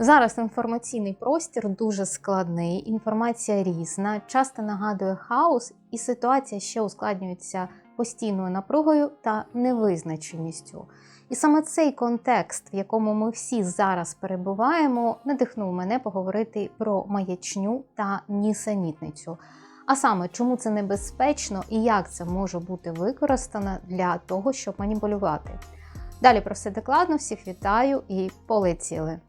Зараз інформаційний простір дуже складний, інформація різна, часто нагадує хаос, і ситуація ще ускладнюється постійною напругою та невизначеністю. І саме цей контекст, в якому ми всі зараз перебуваємо, надихнув мене поговорити про маячню та нісенітницю. А саме, чому це небезпечно і як це може бути використано для того, щоб маніпулювати. Далі про все докладно, всіх вітаю і полетіли.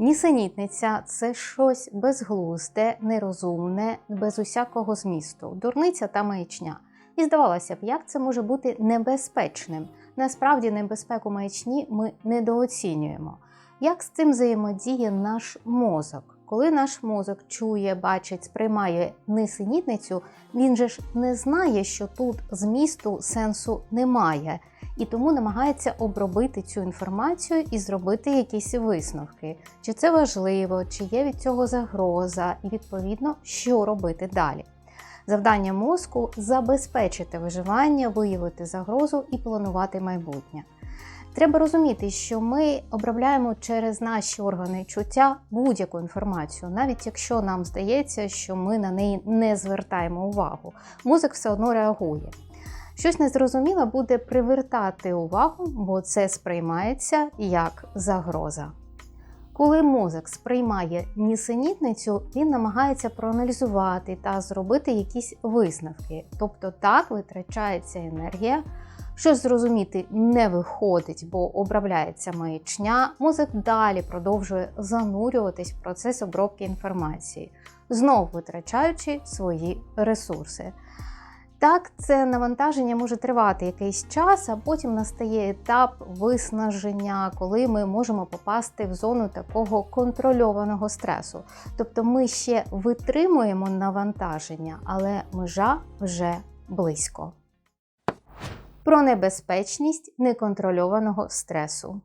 Нісенітниця це щось безглузде, нерозумне, без усякого змісту, дурниця та маячня. І здавалося б, як це може бути небезпечним. Насправді, небезпеку маячні ми недооцінюємо. Як з цим взаємодіє наш мозок? Коли наш мозок чує, бачить, сприймає несенітницю, він же ж не знає, що тут змісту сенсу немає, і тому намагається обробити цю інформацію і зробити якісь висновки, чи це важливо, чи є від цього загроза, і відповідно, що робити далі. Завдання мозку забезпечити виживання, виявити загрозу і планувати майбутнє. Треба розуміти, що ми обробляємо через наші органи чуття будь-яку інформацію, навіть якщо нам здається, що ми на неї не звертаємо увагу. Мозок все одно реагує. Щось незрозуміле буде привертати увагу, бо це сприймається як загроза. Коли мозок сприймає нісенітницю, він намагається проаналізувати та зробити якісь висновки. Тобто так витрачається енергія, щось зрозуміти не виходить, бо обробляється маячня, мозок далі продовжує занурюватись в процес обробки інформації, знову витрачаючи свої ресурси. Так, це навантаження може тривати якийсь час, а потім настає етап виснаження, коли ми можемо попасти в зону такого контрольованого стресу. Тобто ми ще витримуємо навантаження, але межа вже близько. Про небезпечність неконтрольованого стресу.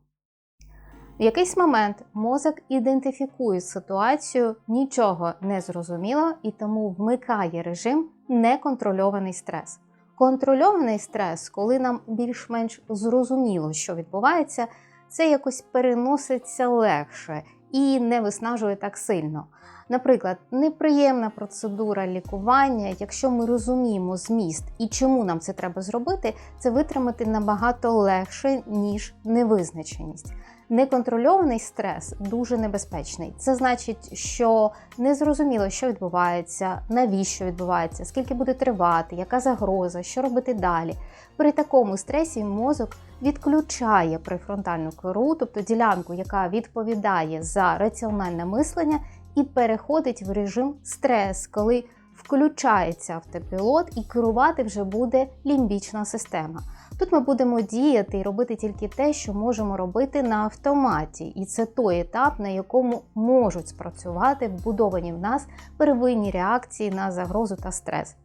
В якийсь момент мозок ідентифікує ситуацію, нічого не зрозуміло і тому вмикає режим неконтрольований стрес. Контрольований стрес, коли нам більш-менш зрозуміло, що відбувається, це якось переноситься легше і не виснажує так сильно. Наприклад, неприємна процедура лікування, якщо ми розуміємо зміст і чому нам це треба зробити, це витримати набагато легше, ніж невизначеність. Неконтрольований стрес дуже небезпечний. Це значить, що незрозуміло, що відбувається, навіщо відбувається, скільки буде тривати, яка загроза, що робити далі. При такому стресі мозок відключає префронтальну кору, тобто ділянку, яка відповідає за раціональне мислення, і переходить в режим стрес, коли включається автопілот і керувати вже буде лімбічна система. Тут ми будемо діяти і робити тільки те, що можемо робити на автоматі, і це той етап, на якому можуть спрацювати вбудовані в нас первинні реакції на загрозу та стрес: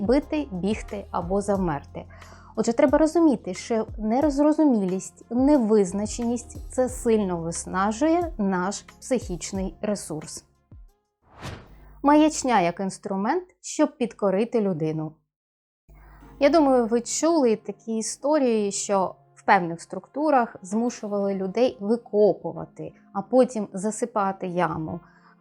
бити, бігти або завмерти. Отже, треба розуміти, що нерозрозумілість, невизначеність це сильно виснажує наш психічний ресурс. Маячня як інструмент, щоб підкорити людину. Я думаю, ви чули такі історії, що в певних структурах змушували людей викопувати, а потім засипати яму,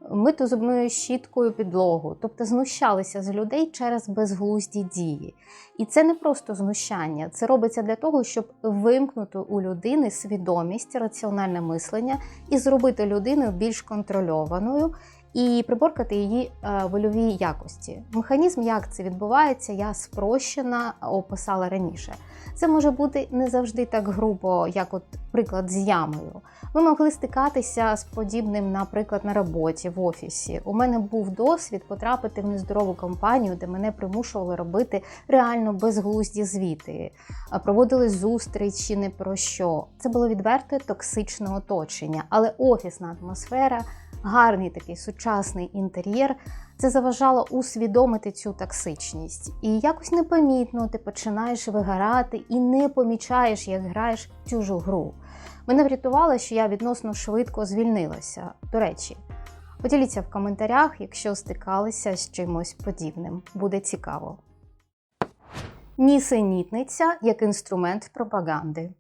мити зубною щіткою підлогу, тобто знущалися з людей через безглузді дії. І це не просто знущання, це робиться для того, щоб вимкнути у людини свідомість, раціональне мислення і зробити людину більш контрольованою і приборкати її е, вольові якості. Механізм, як це відбувається, я спрощена описала раніше. Це може бути не завжди так грубо, як от приклад з ямою. Ви могли стикатися з подібним, наприклад, на роботі в офісі. У мене був досвід потрапити в нездорову компанію, де мене примушували робити реально безглузді звіти, проводили зустрічі не про що. Це було відверте токсичне оточення, але офісна атмосфера гарний такий сучасний інтер'єр, це заважало усвідомити цю токсичність. І якось непомітно ти починаєш вигорати і не помічаєш, як граєш чужу гру. Мене врятувало, що я відносно швидко звільнилася. До речі, поділіться в коментарях, якщо стикалися з чимось подібним. Буде цікаво. Нісенітниця як інструмент пропаганди.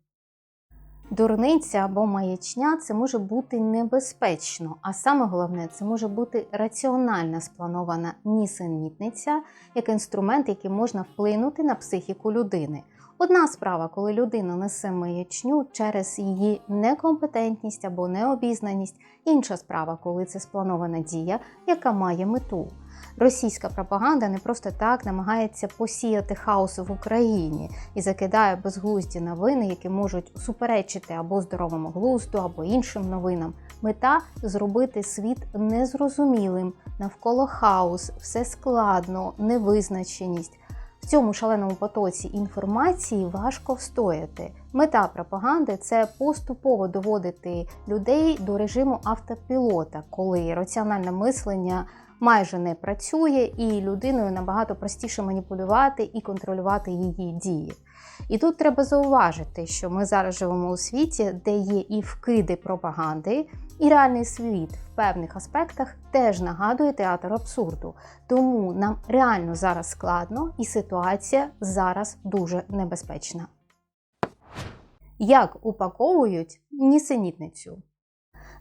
Дурниця або маячня це може бути небезпечно, а саме головне, це може бути раціональна спланована нісенітниця як інструмент, який можна вплинути на психіку людини. Одна справа, коли людина несе маячню через її некомпетентність або необізнаність, інша справа, коли це спланована дія, яка має мету. Російська пропаганда не просто так намагається посіяти хаос в Україні і закидає безглузді новини, які можуть суперечити або здоровому глузду, або іншим новинам. Мета зробити світ незрозумілим, навколо хаос, все складно, невизначеність. В цьому шаленому потоці інформації важко встояти. Мета пропаганди це поступово доводити людей до режиму автопілота, коли раціональне мислення майже не працює, і людиною набагато простіше маніпулювати і контролювати її дії. І тут треба зауважити, що ми зараз живемо у світі, де є і вкиди пропаганди, і реальний світ в певних аспектах теж нагадує театр абсурду. Тому нам реально зараз складно, і ситуація зараз дуже небезпечна. Як упаковують нісенітницю?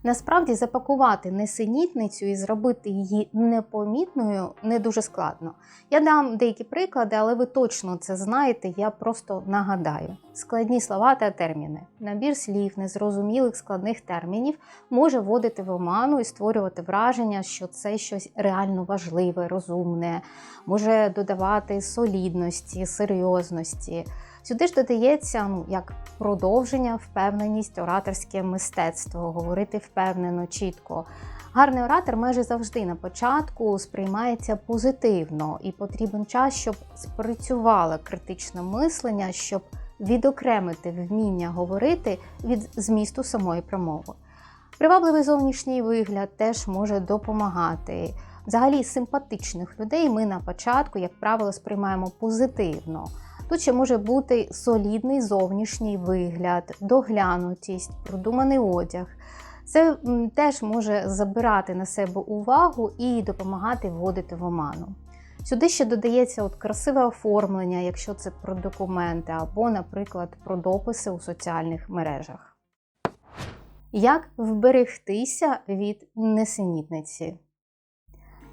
Насправді запакувати несенітницю і зробити її непомітною не дуже складно. Я дам деякі приклади, але ви точно це знаєте, я просто нагадаю. Складні слова та терміни. Набір слів, незрозумілих складних термінів може вводити в оману і створювати враження, що це щось реально важливе, розумне, може додавати солідності, серйозності. Сюди ж додається ну, як продовження, впевненість, ораторське мистецтво, говорити впевнено, чітко. Гарний оратор майже завжди на початку сприймається позитивно і потрібен час, щоб спрацювало критичне мислення, щоб відокремити вміння говорити від змісту самої промови. Привабливий зовнішній вигляд теж може допомагати. Взагалі, симпатичних людей ми на початку, як правило, сприймаємо позитивно. Тут ще може бути солідний зовнішній вигляд, доглянутість, продуманий одяг. Це теж може забирати на себе увагу і допомагати вводити в оману. Сюди ще додається от красиве оформлення, якщо це про документи, або, наприклад, про дописи у соціальних мережах. Як вберегтися від несенітниці?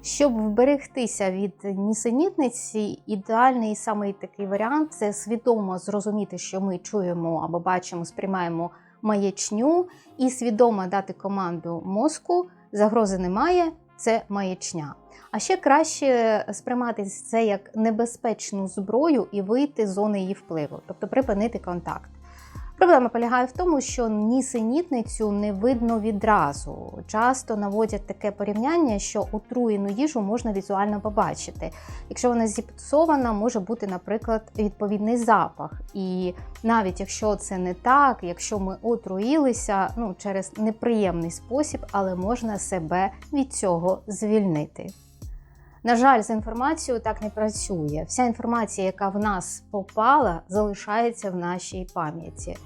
Щоб вберегтися від нісенітниці, ідеальний самий такий варіант це свідомо зрозуміти, що ми чуємо або бачимо, сприймаємо маячню, і свідомо дати команду мозку, загрози немає, це маячня. А ще краще сприймати це як небезпечну зброю і вийти з зони її впливу, тобто припинити контакт. Проблема полягає в тому, що нісенітницю не видно відразу. Часто наводять таке порівняння, що отруєну їжу можна візуально побачити. Якщо вона зіпсована, може бути, наприклад, відповідний запах. І навіть якщо це не так, якщо ми отруїлися ну, через неприємний спосіб, але можна себе від цього звільнити. На жаль, з інформацією так не працює. Вся інформація, яка в нас попала, залишається в нашій пам'яті.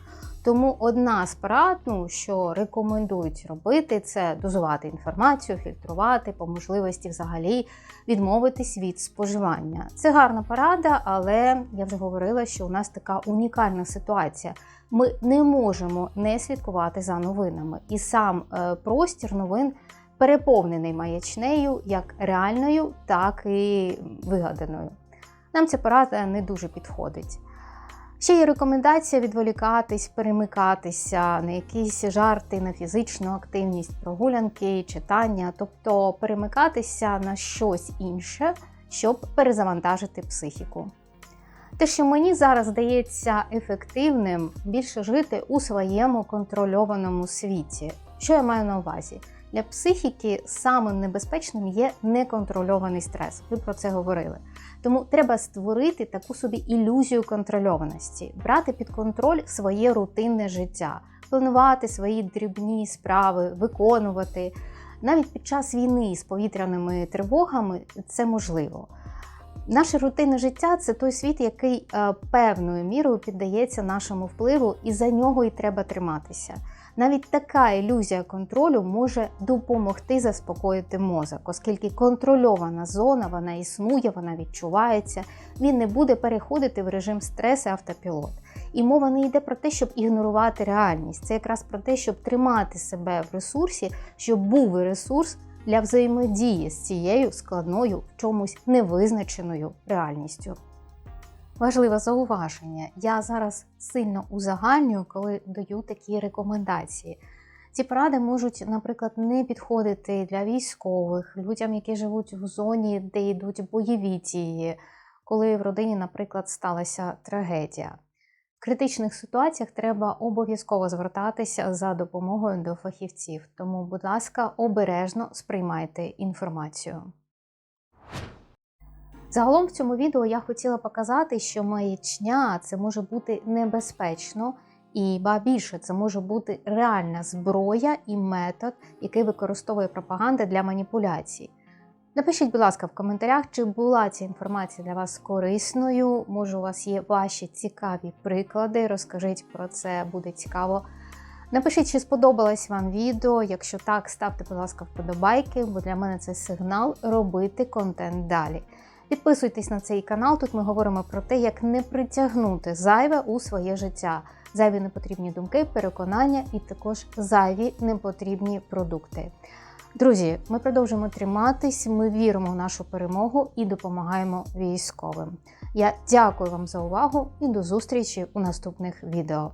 Тому одна з порад, ну, що рекомендують робити, це дозувати інформацію, фільтрувати, по можливості взагалі відмовитись від споживання. Це гарна порада, але я вже говорила, що у нас така унікальна ситуація. Ми не можемо не слідкувати за новинами, і сам е, простір новин переповнений маячнею як реальною, так і вигаданою. Нам ця порада не дуже підходить. Ще є рекомендація відволікатись, перемикатися на якісь жарти, на фізичну активність, прогулянки, читання, тобто перемикатися на щось інше, щоб перезавантажити психіку. Те, що мені зараз здається ефективним, більше жити у своєму контрольованому світі. Що я маю на увазі? Для психіки самим небезпечним є неконтрольований стрес. Ви про це говорили. Тому треба створити таку собі ілюзію контрольованості, брати під контроль своє рутинне життя, планувати свої дрібні справи, виконувати. Навіть під час війни з повітряними тривогами це можливо. Наше рутинне життя це той світ, який е, певною мірою піддається нашому впливу, і за нього і треба триматися. Навіть така ілюзія контролю може допомогти заспокоїти мозок, оскільки контрольована зона вона існує, вона відчувається, він не буде переходити в режим стресу автопілот. І мова не йде про те, щоб ігнорувати реальність. Це якраз про те, щоб тримати себе в ресурсі, щоб був ресурс для взаємодії з цією складною в чомусь невизначеною реальністю. Важливе зауваження. Я зараз сильно узагальнюю, коли даю такі рекомендації. Ці поради можуть, наприклад, не підходити для військових, людям, які живуть в зоні, де йдуть бойові дії, коли в родині, наприклад, сталася трагедія. В критичних ситуаціях треба обов'язково звертатися за допомогою до фахівців, тому, будь ласка, обережно сприймайте інформацію. Загалом в цьому відео я хотіла показати, що маячня це може бути небезпечно, і ба більше це може бути реальна зброя і метод, який використовує пропаганда для маніпуляцій. Напишіть, будь ласка, в коментарях, чи була ця інформація для вас корисною. Може, у вас є ваші цікаві приклади. Розкажіть про це, буде цікаво. Напишіть, чи сподобалось вам відео. Якщо так, ставте, будь ласка, вподобайки, бо для мене це сигнал робити контент далі. Підписуйтесь на цей канал. Тут ми говоримо про те, як не притягнути зайве у своє життя, зайві непотрібні думки, переконання і також зайві непотрібні продукти. Друзі, ми продовжуємо триматись, ми віримо в нашу перемогу і допомагаємо військовим. Я дякую вам за увагу і до зустрічі у наступних відео.